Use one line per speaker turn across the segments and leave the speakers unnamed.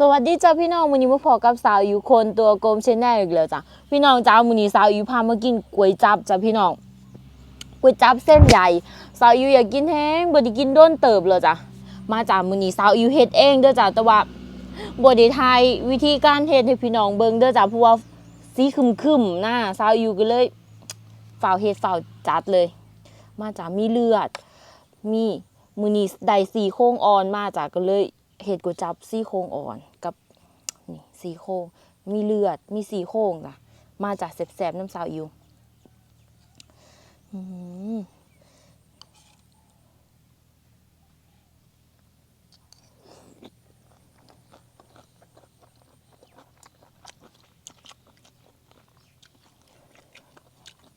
สวัสดีจ้าพี่น้องมือนี้มาพอกับสาวอยู่คนตัวกลมเชนแนลอีกแล้วจ้ะพี่น้องจ้ามือนี้สาวอยู่พามากินก๋วยจับจ้ะพี่น้องก๋วยจับเส้นใหญ่ สาวอยู่อยากกินแห้งบด้กินโด้นเติบเลยจ้ะมาจากมือนี้สาวอยู่เฮ็ดเองเด้อจ้ะแต่ว่าบด้ถ่ายวิธีการเฮ็ดให้พี่น้องเบิ่งเด้อจ้ะเพราะว่าสีคึมๆหน้าสาวอยู่ก็เลยฝ่าวเฮ็ดฝ่าวจัดเลย มาจากมีเลือด มีมือนี้ได้สี่โครงอ่อนมาจากก็เลย เห็ดก๋วยจับสี่โครงอ่อนกับนี่สี่โครงมีเลือดมีสี่โครงจ้ะมาจากแสบๆน้ำสาวอยู่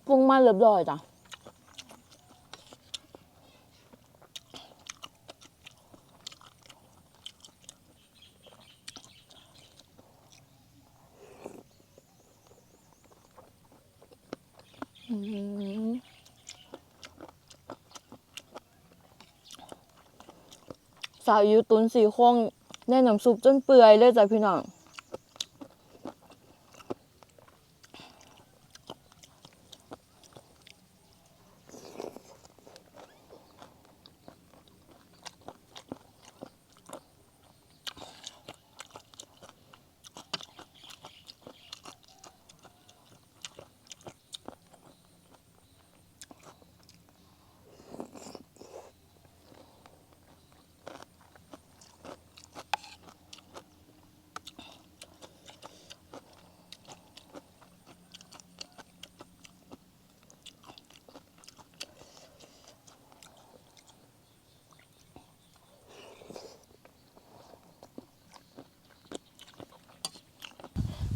ปรุงมาเรียบร้อยจ้ะ สาวยูตุนสีโค้งในน้ำซุปจนเปื่อยเลยจ้ะพี่น้อง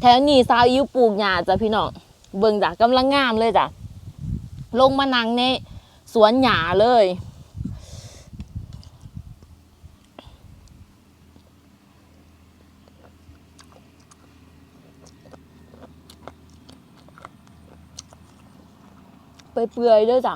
แถวนี้สาวยูปลูกหญ้าจ้ะพี่น้องเบิ่งจ้ะกำลังงามเลยจ้ะลงมานั่งในสวนหญ้าเลยไปเปื่อยๆเลยจ้ะ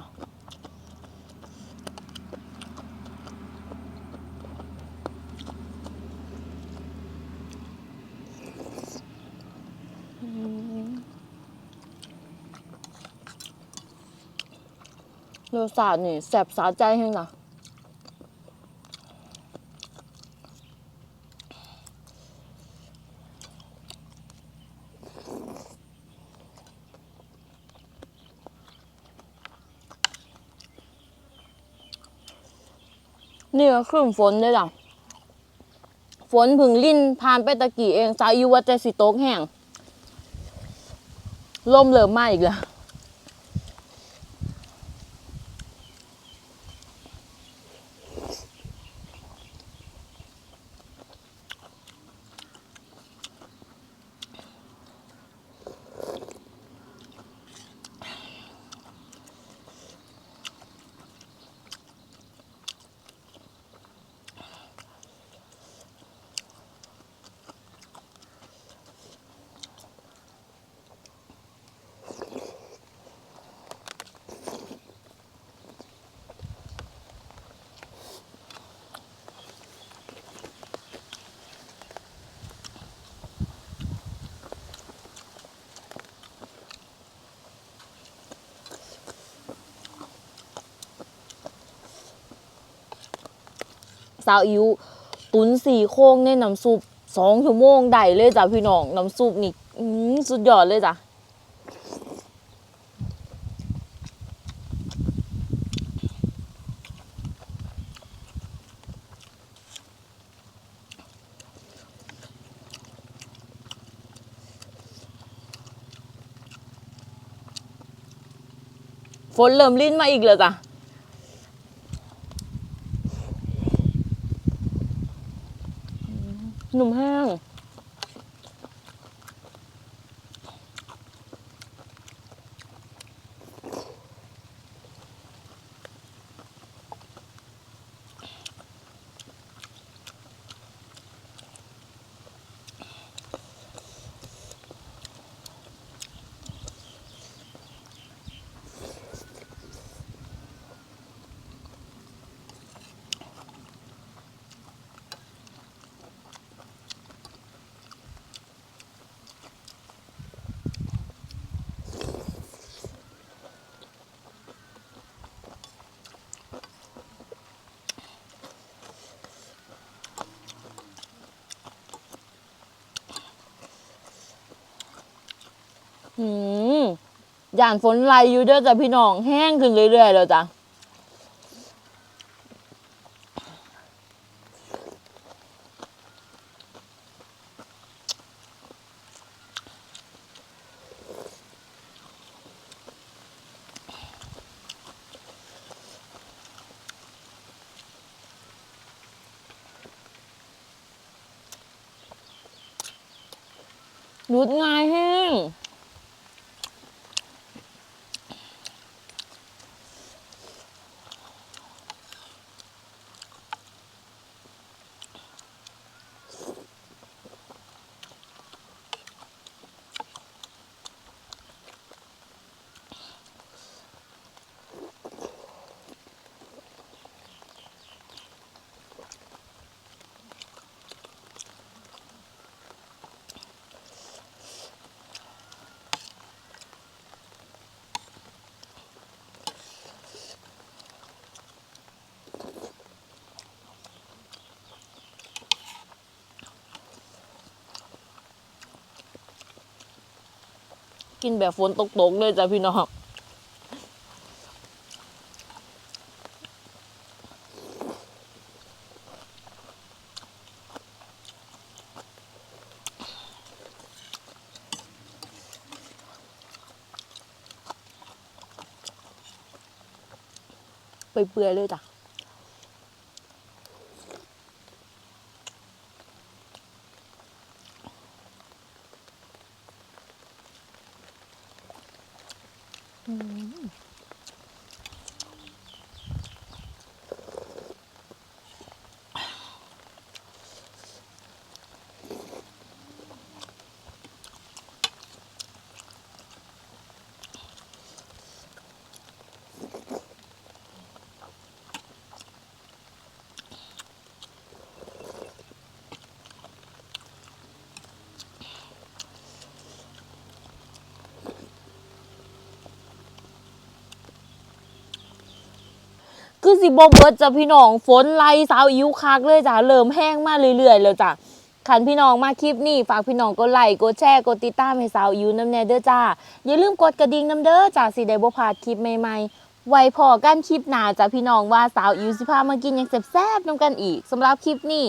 รสชาตินี่แสบสาใจแห้งนะนี่ก็ขึ้นฝนเลยจ้ะฝนผึ่งลิ่นผ่านไปตะกี้เองสายอยู่ว่าจะสิโต๊กแห้งลมเริ่มมาอีกแล้ว สาวอิวตุนสี่โค้งในน้ำซุปสองชั่วโมงได้เลยจ้ะพี่น้องน้ำซุปนี่สุดยอดเลยจ้ะฝนเริ่มลิ้นมาอีกแล้วจ้ะ หนุ่ม หืมย่านฝนไหลอยู่เด้อจ้ะพี่น้องแห้งขึ้นเรื่อยๆแล้วจ้ะรุดง่ายแห้ง กินแบบฝนตกๆเลยจ้ะพี่น้องไปเปื่อยๆเลยจ้ะ อืม คือสิบ่เบิดจ้ะพี่น้องฝนไล่สาวอิ๋วคักเลยจ้ะเริ่มแห้งมาเรื่อยๆแล้วจ้ะคันพี่น้องมาคลิปนี้ฝากพี่น้องกดไลค์กดแชร์กดติดตามให้สาวอิวน้ำแน่เด้อจ้าอย่าลืมกดกระดิ่งน้ำเด้อจ้าสิได้บ่พลาดคลิปใหม่ๆไว้พอกันคลิปหน้าจ้ะพี่น้องว่าสาวอิวสิพามากินหยังแซ่บๆนํกันอีกสำหรับคลิปนี้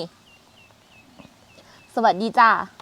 สวัสดีจ้า